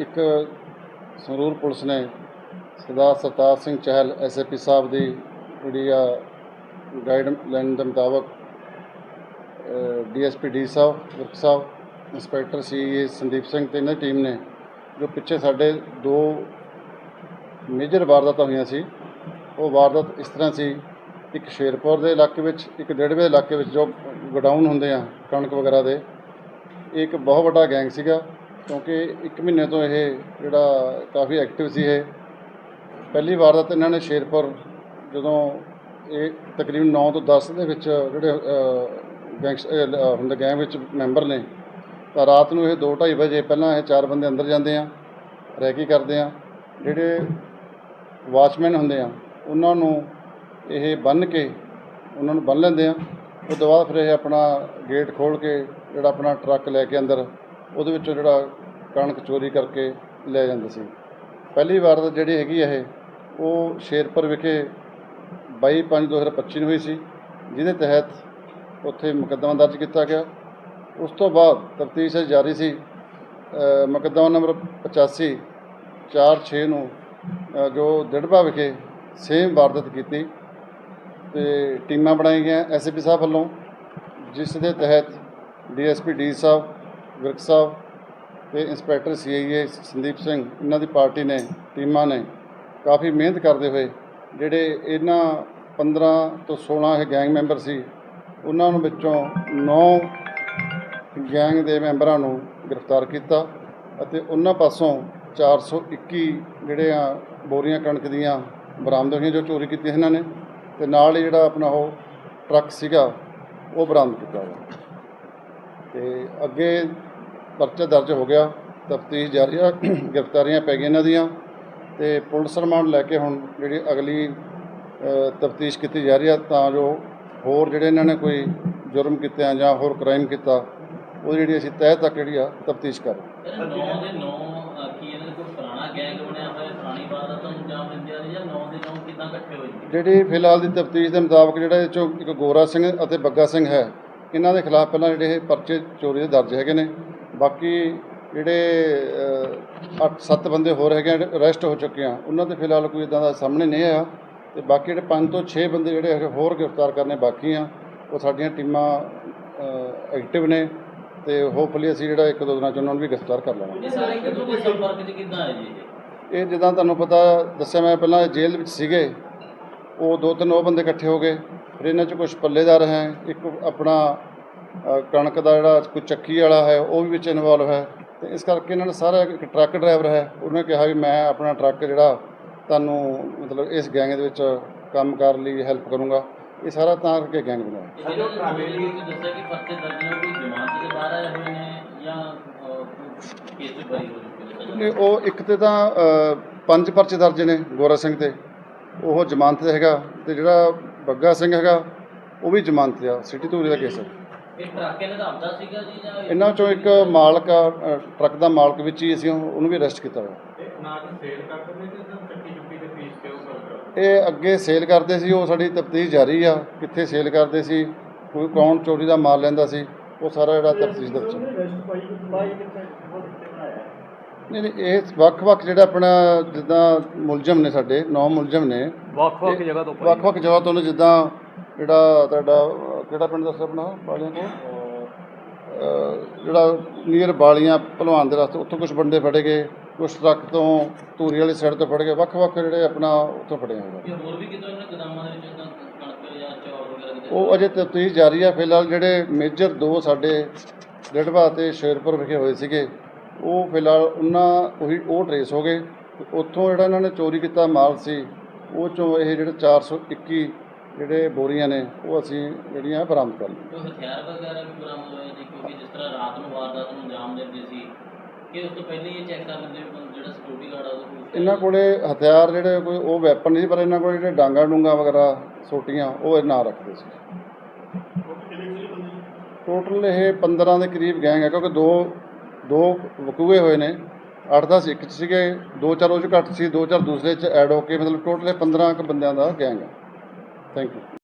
ਇੱਕ ਸੰਗਰੂਰ ਪੁਲਿਸ ਨੇ ਸਰਦਾਰ ਸਰਤਾਜ ਸਿੰਘ ਚਹਿਲ ਐਸਐਪੀ ਸਾਹਿਬ ਦੀ ਜਿਹੜੀ ਆ ਗਾਈਡਲਾਈਨ ਦੇ ਮੁਤਾਬਕ ਡੀਐਸਪੀ ਡੀ ਸਾਹਿਬ ਵਿਰਕ ਸਾਹਿਬ ਇੰਸਪੈਕਟਰ ਸੀ ਸੰਦੀਪ ਸਿੰਘ ਤੇ ਇਹਨਾਂ ਦੀ ਟੀਮ ਨੇ, ਜੋ ਪਿੱਛੇ ਸਾਡੇ ਦੋ ਮੇਜਰ ਵਾਰਦਾਤਾਂ ਹੋਈਆਂ ਸੀ। ਉਹ ਵਾਰਦਾਤ ਇਸ ਤਰ੍ਹਾਂ ਸੀ, ਇੱਕ ਸ਼ੇਰਪੁਰ ਦੇ ਇਲਾਕੇ ਵਿੱਚ, ਇੱਕ ਡੇੜਵੇ ਇਲਾਕੇ ਵਿੱਚ ਜੋ ਗਡਾਊਨ ਹੁੰਦੇ ਆ, ਕਣਕ ਵਗੈਰਾ ਦੇ, ਇਹ ਇੱਕ ਬਹੁਤ ਵੱਡਾ ਗੈਂਗ ਸੀਗਾ। ਕਿਉਂਕਿ ਇੱਕ ਮਹੀਨੇ ਤੋਂ ਇਹ ਜਿਹੜਾ ਕਾਫੀ ਐਕਟਿਵ ਸੀ ਇਹ ਪਹਿਲੀ ਵਾਰ ਦਾ ਤਾਂ ਇਹਨਾਂ ਨੇ ਸ਼ੇਰਪੁਰ ਜਦੋਂ ਇਹ ਤਕਰੀਬਨ 9 ਤੋਂ 10 ਦੇ ਵਿੱਚ ਜਿਹੜੇ ਗੈਂਗਸ ਹੁੰਦੇ ਗੈਂਗ ਵਿੱਚ ਮੈਂਬਰ ਨੇ, ਤਾਂ ਰਾਤ ਨੂੰ ਇਹ 2:30 ਵਜੇ ਪਹਿਲਾਂ ਇਹ ਚਾਰ ਬੰਦੇ ਅੰਦਰ ਜਾਂਦੇ ਆ, ਰੈਕੀ ਕਰਦੇ ਆ। ਜਿਹੜੇ ਵਾਚਮੈਨ ਹੁੰਦੇ ਆ, ਉਹਨਾਂ ਨੂੰ ਇਹ ਬੰਨ੍ਹ ਕੇ, ਉਹਨਾਂ ਨੂੰ ਬੰਨ੍ਹ ਲੈਂਦੇ ਆ। ਉਸ ਤੋਂ ਬਾਅਦ ਫਿਰ ਇਹ ਆਪਣਾ ਗੇਟ ਖੋਲ੍ਹ ਕੇ, ਜਿਹੜਾ ਆਪਣਾ ਟਰੱਕ ਲੈ ਕੇ ਅੰਦਰ, ਉਹਦੇ ਵਿੱਚੋਂ ਜਿਹੜਾ ਕਣਕ ਚੋਰੀ ਕਰਕੇ ਲੈ ਜਾਂਦੇ ਸੀ। ਪਹਿਲੀ ਵਾਰ ਜਿਹੜੀ ਹੈਗੀ ਇਹ, ਉਹ ਸ਼ੇਰਪੁਰ ਵਿਖੇ 22/5/2025 ਨੂੰ ਹੋਈ ਸੀ, ਜਿਹਦੇ ਤਹਿਤ ਉੱਥੇ ਮੁਕੱਦਮਾ ਦਰਜ ਕੀਤਾ ਗਿਆ। ਉਸ ਤੋਂ ਬਾਅਦ ਤਫਤੀਸ਼ ਜਾਰੀ ਸੀ ਮੁਕੱਦਮਾ ਨੰਬਰ 85 4/6 ਨੂੰ ਜੋ ਦਿੜਬਾ ਵਿਖੇ ਸੇਮ ਵਾਰਦਾਤ ਕੀਤੀ ਤੇ ਟੀਮਾਂ ਬਣਾਈ ਗਈਆਂ ਐਸਪੀ ਸਾਹਿਬ ਵੱਲੋਂ, ਜਿਸ ਦੇ ਤਹਿਤ ਡੀਐਸਪੀ ਡੀ ਸਾਹਿਬ, ਵਿਰਕ ਸਾਹਿਬ ਤੇ ਇੰਸਪੈਕਟਰ ਸੀਆਈਏ ਸੰਦੀਪ ਸਿੰਘ, ਇਹਨਾਂ ਦੀ ਪਾਰਟੀ ਨੇ, ਟੀਮਾਂ ਨੇ ਕਾਫੀ ਮਿਹਨਤ ਕਰਦੇ ਹੋਏ, ਜਿਹੜੇ ਇਹਨਾਂ 15 ਤੋਂ 16 ਇਹ ਗੈਂਗ ਮੈਂਬਰ ਸੀ, ਉਹਨਾਂ ਨੂੰ ਵਿੱਚੋਂ 9 ਗੈਂਗ ਦੇ ਮੈਂਬਰਾਂ ਨੂੰ ਗ੍ਰਿਫਤਾਰ ਕੀਤਾ ਅਤੇ ਉਹਨਾਂ ਪਾਸੋਂ 421 ਜਿਹੜੇ ਆ ਬੋਰੀਆਂ ਕਣਕ ਦੀਆਂ ਬਰਾਮਦ ਹੋਈਆਂ ਜੋ ਚੋਰੀ ਕੀਤੀਆਂ ਇਹਨਾਂ ਨੇ ਤੇ ਨਾਲ ਹੀ ਜਿਹੜਾ ਆਪਣਾ ਉਹ ਟਰੱਕ ਸੀਗਾ, ਉਹ ਬਰਾਮਦ ਕੀਤਾ ਗਿਆ ਤੇ ਅੱਗੇ ਪਰਚਾ ਦਰਜ ਹੋ ਗਿਆ ਤਫਤੀਸ਼ ਜਾਰੀ ਆ ਗ੍ਰਿਫਤਾਰੀਆਂ ਪੈ ਗਈਆਂ ਇਹਨਾਂ ਦੀਆਂ ਤੇ ਪੁਲਿਸ ਰਿਮਾਂਡ ਲੈ ਕੇ ਹੁਣ ਜਿਹੜੀ ਅਗਲੀ ਤਫਤੀਸ਼ ਕੀਤੀ ਜਾ ਰਹੀ ਆ ਤਾਂ ਜੋ ਹੋਰ ਜਿਹੜੇ ਇਹਨਾਂ ਨੇ ਕੋਈ ਜੁਰਮ ਕੀਤੇ ਆ ਜਾਂ ਹੋਰ ਕ੍ਰਾਈਮ ਕੀਤਾ ਉਹ ਜਿਹੜੀ ਅਸੀਂ ਤਹਿ ਤੱਕ ਜਿਹੜੀ ਆ ਤਫਤੀਸ਼ ਕਰ ਰਹੇ ਹਾਂ। ਸਰ 9 ਦੇ 9 ਕੀ ਇਹਨਾਂ ਦਾ ਕੋਈ ਪੁਰਾਣਾ ਗੈਂਗ ਬਣਿਆ ਹੋਇਆ ਪੁਰਾਣੀ ਵਾਰਦਾਤ ਨੂੰ ਅੰਜਾਮ ਦਿੰਦੇ ਆ ਜਾਂ 9 ਦੇ 9 ਕਿਦਾਂ ਇਕੱਠੇ ਹੋਏ ਜੀ ਜਿਹੜੀ ਫਿਲਹਾਲ ਦੀ ਤਫਤੀਸ਼ ਦੇ ਮੁਤਾਬਕ ਜਿਹੜਾ ਇਹ ਚੋਂ ਇੱਕ ਗੋਰਾ ਸਿੰਘ ਅਤੇ ਬੱਗਾ ਸਿੰਘ ਹੈ ਇਹਨਾਂ ਦੇ ਖਿਲਾਫ ਪਹਿਲਾਂ ਜਿਹੜੇ ਇਹ ਪਰਚੇ ਚੋਰੀ ਦੇ ਦਰਜ ਹੈਗੇ ਨੇ ਬਾਕੀ ਜਿਹੜੇ 8-7 ਬੰਦੇ ਹੋਰ ਹੈਗੇ ਅਰੈਸਟ ਹੋ ਚੁੱਕੇ ਆ ਉਹਨਾਂ ਤੇ ਫਿਲਹਾਲ ਕੋਈ ਇਦਾਂ ਦਾ ਸਾਹਮਣੇ ਨਹੀਂ ਆਇਆ। ਤੇ ਬਾਕੀ ਜਿਹੜੇ 5 ਤੋਂ 6 ਬੰਦੇ ਜਿਹੜੇ ਹੈਗੇ ਹੋਰ ਗ੍ਰਿਫਤਾਰ ਕਰਨੇ ਬਾਕੀ ਆ ਉਹ ਸਾਡੀਆਂ ਟੀਮਾਂ ਐਕਟਿਵ ਨੇ ਤੇ ਹੋਪਫੁਲੀ ਅਸੀਂ ਜਿਹੜਾ ਇੱਕ ਦੋ ਦਿਨਾਂ ਚ ਉਹਨਾਂ ਨੂੰ ਵੀ ਗ੍ਰਿਫਤਾਰ ਕਰ ਲਵਾਂਗੇ। ਇਹ ਸਾਰੇ ਇੱਕ ਦੂਜੇ ਦੇ ਸੰਪਰਕ 'ਚ ਕਿੱਦਾਂ ਹੈ ਜੀ ਇਹ? ਜਿੱਦਾਂ ਤੁਹਾਨੂੰ ਪਤਾ ਦੱਸਿਆ ਮੈਂ ਪਹਿਲਾਂ ਜੇਲ੍ਹ ਵਿੱਚ ਸੀਗੇ ਉਹ ਦੋ ਤਿੰਨ ਉਹ ਬੰਦੇ ਇਕੱਠੇ ਹੋ ਗਏ ਫਿਰ ਇਹਨਾਂ 'ਚ ਕੁਝ ਪੱਲੇਦਾਰ ਹੈ ਇੱਕ ਆਪਣਾ ਕਣਕ ਦਾ ਜਿਹੜਾ ਕੋਈ ਚੱਕੀ ਵਾਲਾ ਹੈ ਉਹ ਵੀ ਵਿੱਚ ਇਨਵੋਲਵ ਹੈ। ਤੇ ਇਸ ਕਰਕੇ ਇਹਨਾਂ ਨੇ ਸਾਰਾ ਇੱਕ ਟਰੱਕ ਡਰਾਈਵਰ ਹੈ। ਉਹਨੇ ਕਿਹਾ ਵੀ ਮੈਂ ਆਪਣਾ ਟਰੱਕ ਜਿਹੜਾ ਤੁਹਾਨੂੰ ਮਤਲਬ ਇਸ ਗੈਂਗ ਦੇ ਵਿੱਚ ਕੰਮ ਕਰਨ ਲਈ ਹੈਲਪ ਕਰੂੰਗਾ। ਇਹ ਸਾਰਾ ਤਾਂ ਕਰਕੇ ਗੈਂਗ ਤੇ ਜਿਹਨਾਂ ਨੇ ਤੁਸੀਂ ਦੱਸਿਆ ਕਿ ਪਰਚੇ ਦਰਜ ਨੇ ਕੋਈ ਜ਼ਮਾਨਤ ਦੇ ਬਾਹਰ ਆਏ ਹੋਏ ਨੇ ਜਾਂ ਕੇਸ ਹੋ ਚੁੱਕੇ ਨੇ? ਉਹ ਇੱਕ ਤੇ ਤਾਂ ਪੰਜ ਪਰਚੇ ਦਰਜ ਨੇ ਗੋਰਾ ਸਿੰਘ ਤੇ। ਉਹ ਜ਼ਮਾਨਤ ਤੇ ਹੈਗਾ ਤੇ ਜਿਹੜਾ ਬੱਗਾ ਸਿੰਘ ਹੈਗਾ ਉਹ ਵੀ ਜ਼ਮਾਨਤ ਆ ਸਿਟੀ ਧੂਰੀ ਦਾ ਕੇਸ ਹੈ ਇਹ ਟਰੱਕ ਇਹਨਾਂ ਦਾ ਆਪਦਾ ਸੀਗਾ ਜੀ ਜਾਂ ਇਹ- ਇਹਨਾਂ ਚੋਂ ਇੱਕ ਮਾਲਕ ਆ ਅ, ਟਰੱਕ ਦਾ ਮਾਲਕ ਵਿੱਚ ਹੀ ਅਸੀਂ ਉਹਨੂੰ ਵੀ ਅਰੈਸਟ ਕੀਤਾ ਹੋਇਆ। ਨਾਲ ਸੇਲ ਕਰ ਦਿੰਦੇ ਤੇ ਤਾਂ ਚੱਕੀ ਚੁੱਕੀ ਦੇ ਪੀਸ ਕੇ ਉਹ ਕਰ ਇਹ ਅੱਗੇ ਸੇਲ ਕਰਦੇ ਸੀ ਉਹ ਸਾਡੀ ਤਫਤੀਸ਼ ਜਾਰੀ ਆ ਕਿੱਥੇ ਸੇਲ ਕਰਦੇ ਸੀ ਕੋਈ ਕੌਣ ਚੋਰੀ ਦਾ ਮਾਲ ਲੈਂਦਾ ਸੀ ਉਹ ਸਾਰਾ ਜਿਹੜਾ ਤਫਤੀਸ਼ ਦੇ ਵਿੱਚ। ਨਹੀਂ ਨਹੀਂ ਇਹ ਵੱਖ-ਵੱਖ ਜਿਹੜਾ ਆਪਣਾ ਜਿੱਦਾਂ ਮੁਲਜ਼ਮ ਨੇ ਸਾਡੇ ਨੌ ਮੁਲਜ਼ਮ ਨੇ। ਵੱਖ-ਵੱਖ ਜਗ੍ਹਾ ਤੋਂ ਵੱਖ-ਵੱਖ ਜਗ੍ਹਾ ਤੋਂ ਨੇ ਜਿੱਦਾਂ ਜਿਹੜਾ ਤੁਹਾਡਾ ਕਿਹੜਾ ਪਿੰਡ ਦੱਸਿਆ ਆਪਣਾ ਬਾਲੀਆਂ ਤੋਂ? ਅਹ, ਜਿਹੜਾ ਨੀਅਰ ਬਾਲੀਆਂ ਭਲਵਾਨ ਦੇ ਰਸਤੇ ਉੱਥੋਂ ਕੁਝ ਬੰਦੇ ਫੜੇ ਗਏ ਕੁਝ ਟਰੱਕ ਤੋਂ ਧੂਰੀ ਵਾਲੀ ਸਾਈਡ ਤੋਂ ਫੜ ਗਏ ਵੱਖ-ਵੱਖ ਜਿਹੜੇ ਆਪਣਾ ਉੱਥੋਂ ਫੜੇ ਹੋਏ ਇਹ ਹੋਰ ਵੀ ਕਿਤੋਂ ਇਹਨਾਂ ਗਦਾਮਾਂ ਦੇ ਵਿੱਚ ਏਦਾਂ ਕਣਕ ਜਾਂ ਚੌਲ ਵਗੈਰਾ ਕਿਤੇ? ਉਹ ਅਜੇ ਤਫਤੀਸ਼ ਜਾਰੀ ਆ ਫਿਲਹਾਲ ਜਿਹੜੇ ਮੇਜਰ ਦੋ ਸਾਡੇ ਡੇਢਵਾ ਤੇ ਸ਼ੇਰਪੁਰ ਵਿਖੇ ਹੋਏ ਸੀਗੇ ਉਹ ਫਿਲਹਾਲ ਉਹਨਾਂ ਉਹੀ ਉਹ ਟਰੇਸ ਹੋ ਗਏ। ਉੱਥੋਂ ਜਿਹੜਾ ਇਹਨਾਂ ਨੇ ਚੋਰੀ ਕੀਤਾ ਮਾਲ ਸੀ ਉਹ ਚੋਂ ਇਹ ਜਿਹੜੇ 421 ਜਿਹੜੇ ਬੋਰੀਆਂ ਨੇ ਉਹ ਅਸੀਂ ਜਿਹੜੀਆਂ ਬਰਾਮਦ ਕਰ ਲਈਆਂ। ਕੋਈ ਹਥਿਆਰ ਵਗੈਰਾ ਵੀ ਬਰਾਮਦ ਹੋਏ ਜੀ ਕਿਉਂਕਿ ਜਿਸ ਤਰ੍ਹਾਂ ਰਾਤ ਨੂੰ ਵਾਰਦਾਤ ਨੂੰ ਅੰਜਾਮ ਦਿੰਦੇ ਸੀ ਕਿ ਉਸ ਤੋਂ ਪਹਿਲਾਂ ਹੀ ਇਹ ਚੈੱਕ ਕਰ ਲੈਂਦੇ ਵੀ ਬੰਦਾ ਜਿਹੜਾ ਸਿਕਿਉਰਿਟੀ ਗਾਰਡ ਆ ਉਹਦੇ ਕੋਲ ਇਹਨਾਂ ਕੋਲੇ ਹਥਿਆਰ ਜਿਹੜੇ ਕੋਈ ਉਹ ਵੈਪਨ ਨਹੀਂ ਸੀ ਪਰ ਇਹਨਾਂ ਕੋਲ ਜਿਹੜੇ ਡਾਂਗਾ ਡੂੰਗਾ ਵਗੈਰਾ ਸੋਟੀਆਂ ਉਹ ਇਹ ਰੱਖਦੇ ਸੀ। ਟੋਟਲ ਇਹ 15 ਦੇ ਕਰੀਬ ਗੈਂਗ ਹੈ ਕਿਉਂਕਿ ਦੋ ਦੋ ਵਕੂਏ ਹੋਏ ਨੇ 8-10 ਇੱਕ 'ਚ ਸੀਗੇ, ਦੋ ਚਾਰ ਉਹ 'ਚ ਘੱਟ ਸੀ, ਦੋ ਚਾਰ ਦੂਸਰੇ 'ਚ ਐਡ ਹੋ ਕੇ ਮਤਲਬ ਟੋਟਲ ਇਹ 15 ਕੁ ਬੰਦਿਆਂ ਦਾ ਗੈਂਗ ਹੈ ਥੈਂਕ ਯੂ